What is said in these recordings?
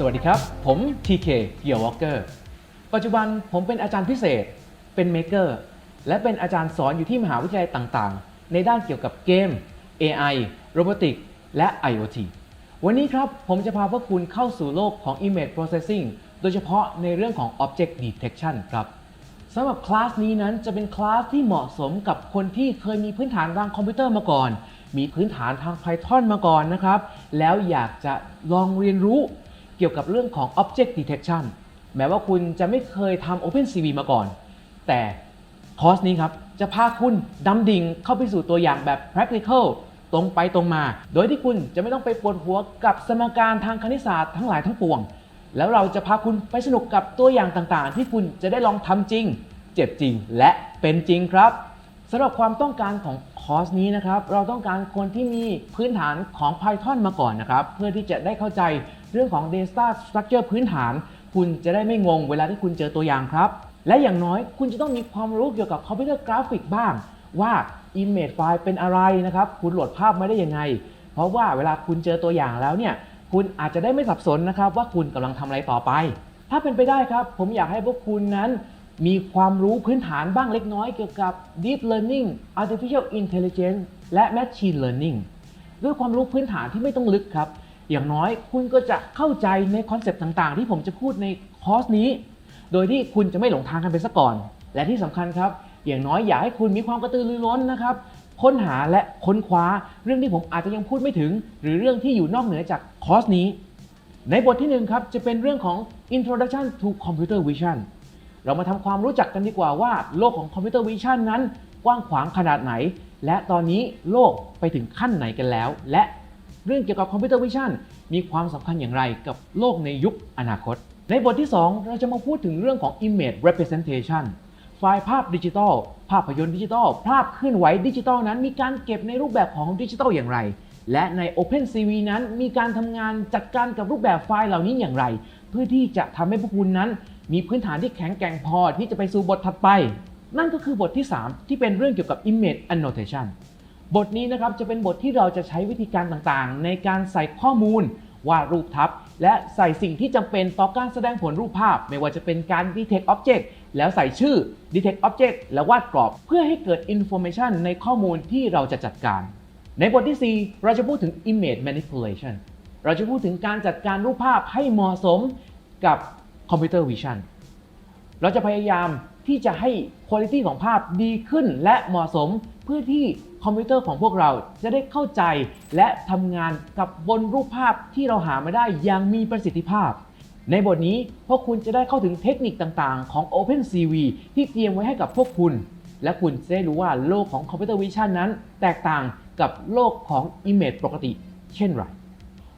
สวัสดีครับ ผม TK เกียร์วอลเกอร์ปัจจุบันผมเป็นอาจารย์พิเศษ เป็นเมเกอร์ และเป็นอาจารย์สอนอยู่ที่มหาวิทยาลัยต่างๆ ในด้านเกี่ยวกับเกม AI โรบอติกและ IoT วันนี้ครับ ผมจะพาพวกคุณเข้าสู่โลกของ Image Processing โดยเฉพาะในเรื่องของ Object Detection ครับสำหรับคลาสนี้นั้นจะเป็นคลาสที่เหมาะสมกับคนที่เคยมีพื้นฐานทางคอมพิวเตอร์มาก่อน มีพื้นฐานทาง Python มาก่อนนะครับ แล้วอยากจะลองเรียนรู้ เกี่ยวกับเรื่องของ Object Detection แม้ว่าคุณจะไม่เคยทำ OpenCV มาก่อน แต่คอร์สนี้ครับ จะพาคุณดำดิ่งเข้าไปสู่ตัวอย่างแบบ practical ตรงไปตรงมา โดยที่คุณจะไม่ต้องไปปวดหัวกับสมการทางคณิตศาสตร์ทั้งหลายทั้งปวง แล้วเราจะพาคุณไปสนุกกับตัวอย่างต่างๆ ที่คุณจะได้ลองทำจริง เจ็บจริง และเป็นจริงครับสำหรับความต้องการของ อร์สนี้นะครับเราต้องการคนที่มีพื้นฐานของ Python มาก่อนนะครับ เพื่อที่จะได้เข้าใจเรื่องของ Data Structure พื้นฐาน คุณจะได้ไม่งงเวลาที่คุณเจอตัวอย่างครับ และอย่างน้อยคุณจะต้องมีความรู้เกี่ยวกับคอมพิวเตอร์กราฟิกบ้าง ว่า Image File เป็นอะไรนะครับ คุณโหลดภาพมาได้ยังไง เพราะว่าเวลาคุณเจอตัวอย่างแล้วเนี่ยคุณอาจจะได้ไม่สับสนนะครับ ว่าคุณกำลังทำอะไรต่อไป ถ้าเป็นไปได้ครับ ผมอยากให้พวกคุณนั้น มีความรู้พื้นฐานบ้างเล็กน้อยเกี่ยวกับ Deep Learning Artificial Intelligence และ Machine Learning ด้วยความรู้พื้นฐานที่ไม่ต้องลึกครับ อย่างน้อยคุณก็จะเข้าใจในคอนเซปต์ต่างๆ ที่ผมจะพูดในคอร์สนี้ โดยที่คุณจะไม่หลงทางกันไปซะก่อน และที่สำคัญครับ อย่างน้อยอยากให้คุณมีความกระตือรือร้นนะครับ ค้นหาและค้นคว้าเรื่องที่ผมอาจจะยังพูดไม่ถึง หรือเรื่องที่อยู่นอกเหนือจากคอร์สนี้ ในบทที่หนึ่งครับจะเป็นเรื่องของ Introduction to Computer Vision เรามาทำความรู้จักกันดีกว่าว่าโลกของคอมพิวเตอร์วิชั่นนั้น กว้างขวางขนาดไหน และตอนนี้โลกไปถึงขั้นไหนกันแล้ว และเรื่องเกี่ยวกับคอมพิวเตอร์วิชั่นมีความสำคัญอย่างไรกับโลกในยุคอนาคต ในบทที่ 2 เราจะมาพูดถึงเรื่องของ Image Representation ไฟล์ภาพดิจิทัล ภาพยนตร์ดิจิทัล ภาพเคลื่อนไหวดิจิทัลนั้น มีการเก็บในรูปแบบของดิจิทัลอย่างไร และใน OpenCV นั้นมีการทำงานจัดการกับรูปแบบไฟล์เหล่านี้อย่างไร เพื่อที่จะทำให้พวกคุณนั้น มีพื้นฐานที่แข็งแกร่งพอที่จะไปสู่บทถัดไป นั่นก็คือบทที่ 3 ที่เป็นเรื่องเกี่ยวกับ Image Annotation บทนี้นะครับจะเป็นบทที่เราจะใช้วิธีการต่างๆ ในการใส่ข้อมูลวาดรูปทับ และใส่สิ่งที่จำเป็นต่อการแสดงผลรูปภาพ ไม่ว่าจะเป็นการ detect object แล้วใส่ชื่อ detect object แล้ววาดกรอบเพื่อให้เกิด information ในข้อมูลที่เราจะจัดการ ในบทที่ 4 เราจะพูดถึง image manipulation เราจะพูดถึงการจัดการรูปภาพให้เหมาะสมกับ คอมพิวเตอร์วิชั่นเราจะพยายามที่จะให้คุณภาพของภาพดีขึ้นและเหมาะสมเพื่อที่คอมพิวเตอร์ของพวกเราจะได้เข้าใจและทำงานกับบนรูปภาพที่เราหามาได้อย่างมีประสิทธิภาพ ในบทนี้พวกคุณจะได้เข้าถึงเทคนิคต่างๆ ของ OpenCV ที่เตรียมไว้ให้กับพวกคุณ และคุณจะได้รู้ว่าโลกของคอมพิวเตอร์วิชั่นนั้น แตกต่างกับโลกของ Image ปกติ เช่นไร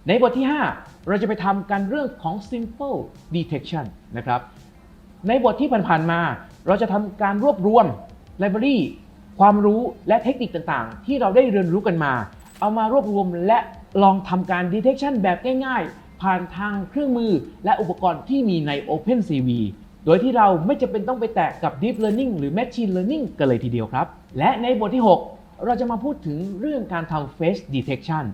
ในบทที่ 5 เราจะไปทำกันเรื่องของ simple detection นะครับ ในบทที่ผ่านๆมา เราจะทำการรวบรวม library ความรู้และเทคนิคต่างๆ ที่เราได้เรียนรู้กันมา เอามารวบรวมและลองทำการ detection แบบง่ายๆ ผ่านทางเครื่องมือและอุปกรณ์ที่มีใน OpenCV โดยที่เราไม่จำเป็นต้องไปแตะกับ Deep Learning หรือ Machine Learning กันเลยทีเดียวครับ และในบทที่ 6 เราจะมาพูดถึงเรื่องการทำ Face Detection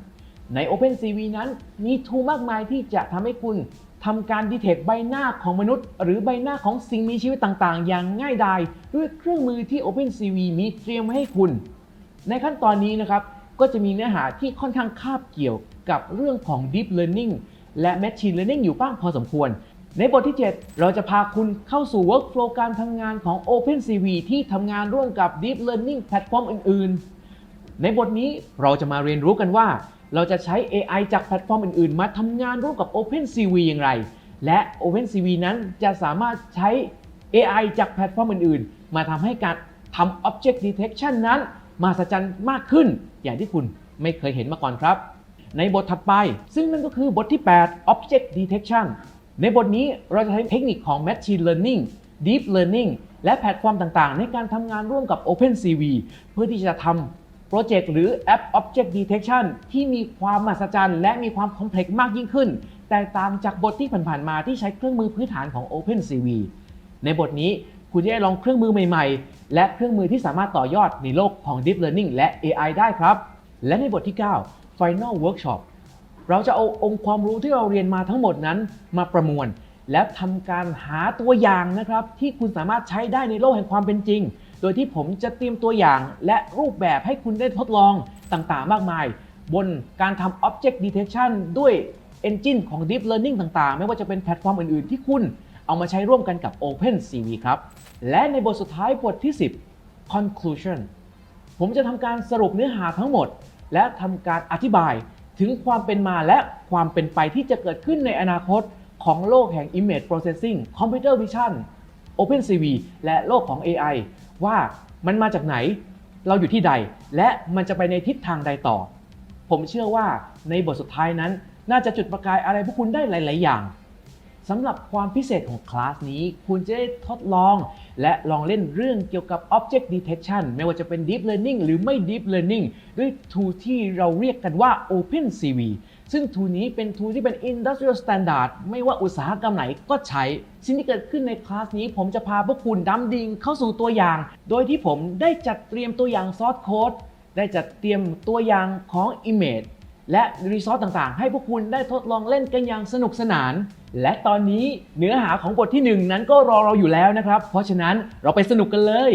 ใน OpenCV นั้นมี tool มากมายที่จะทำให้คุณทำการ detect ใบหน้าของมนุษย์ หรือใบหน้าของสิ่งมีชีวิตต่างๆ อย่างง่ายดายด้วยเครื่องมือที่ OpenCV มีเตรียมไว้ให้คุณ ในขั้นตอนนี้นะครับ ก็จะมีเนื้อหาที่ค่อนข้างคาบเกี่ยวกับเรื่องของ Deep Learning และ Machine Learning อยู่บ้างพอสมควร ในบทที่ 7 เราจะพาคุณเข้าสู่ workflow การทำงานของ OpenCV ที่ทำงานร่วมกับ Deep Learning แพลตฟอร์มอื่น ๆ ในบทนี้เราจะมาเรียนรู้กันว่า เราจะใช้ AI จากแพลตฟอร์มอื่นๆ มาทำงานร่วมกับ OpenCV อย่างไร และ OpenCV นั้นจะสามารถใช้ AI จากแพลตฟอร์มอื่นๆ มาทำให้การทำ Object Detection นั้นมาสัจจันมากขึ้น อย่างที่คุณไม่เคยเห็นมาก่อนครับ ในบทถัดไป ซึ่งนั่นก็คือบทที่ 8 Object Detection ในบทนี้เราจะใช้เทคนิคของ Machine Learning Deep Learning และแพลตฟอร์มต่างๆ ในการทำงานร่วมกับ OpenCV เพื่อที่จะทำ โปรเจกต์หรือแอป Object Detection ที่มีความมหัศจรรย์และมีความคอมเพล็กซ์มากยิ่งขึ้น แตกต่างจากบทที่ผ่านๆมาที่ใช้เครื่องมือพื้นฐานของ OpenCV ในบทนี้คุณจะได้ลองเครื่องมือใหม่ๆ และเครื่องมือที่สามารถต่อยอดในโลกของ Deep Learning และ AI ได้ครับ และในบทที่ 9 Final Workshop เราจะเอาองค์ความรู้ที่เราเรียนมาทั้งหมดนั้นมาประมวล และทำการหาตัวอย่างนะครับที่คุณสามารถใช้ได้ในโลกแห่งความเป็นจริง โดยที่ผมจะเตรียมตัวอย่างและรูปแบบให้คุณได้ทดลองต่างๆ มากมาย บนการทำ Object Detection ด้วย Engine ของ Deep Learning ต่างๆ ไม่ว่าจะเป็นแพลตฟอร์มอื่นๆ ที่คุณเอามาใช้ร่วมกันกับ OpenCV ครับ และในบทสุดท้ายบทที่ 10 Conclusion ผมจะทำการสรุปเนื้อหาทั้งหมด และทำการอธิบายถึงความเป็นมาและความเป็นไปที่จะเกิดขึ้นในอนาคตของโลกแห่ง Image Processing Computer Vision OpenCV และโลกของ AI ว่ามันมาจากไหน เราอยู่ที่ใด และมันจะไปในทิศทางใดต่อ ผมเชื่อว่าในบทสุดท้ายนั้น น่าจะจุดประกายอะไรพวกคุณได้หลาย ๆ อย่างสำหรับความพิเศษของคลาสนี้ คุณจะได้ทดลอง และลองเล่นเรื่องเกี่ยวกับ Object Detection ไม่ว่าจะเป็น Deep Learning หรือไม่ Deep Learning ด้วย tool ที่เราเรียกกันว่า OpenCV ซึ่ง tool นี้เป็น tool ที่เป็น Industrial Standard ไม่ว่าอุตสาหกรรมไหนก็ใช้ สิ่งที่เกิดขึ้นในคลาสนี้ผมจะพาพวกคุณดำดิ่งเข้าสู่ตัวอย่าง โดยที่ผมได้จัดเตรียมตัวอย่างซอสโค้ดได้จัดเตรียมตัวอย่างของ Image และรีซอสต่างๆ ให้พวกคุณได้ทดลองเล่นกันอย่างสนุกสนาน และตอนนี้เนื้อหาของบทที่ 1 นั้นก็รอเราอยู่แล้วนะครับ เพราะฉะนั้นเราไปสนุกกันเลย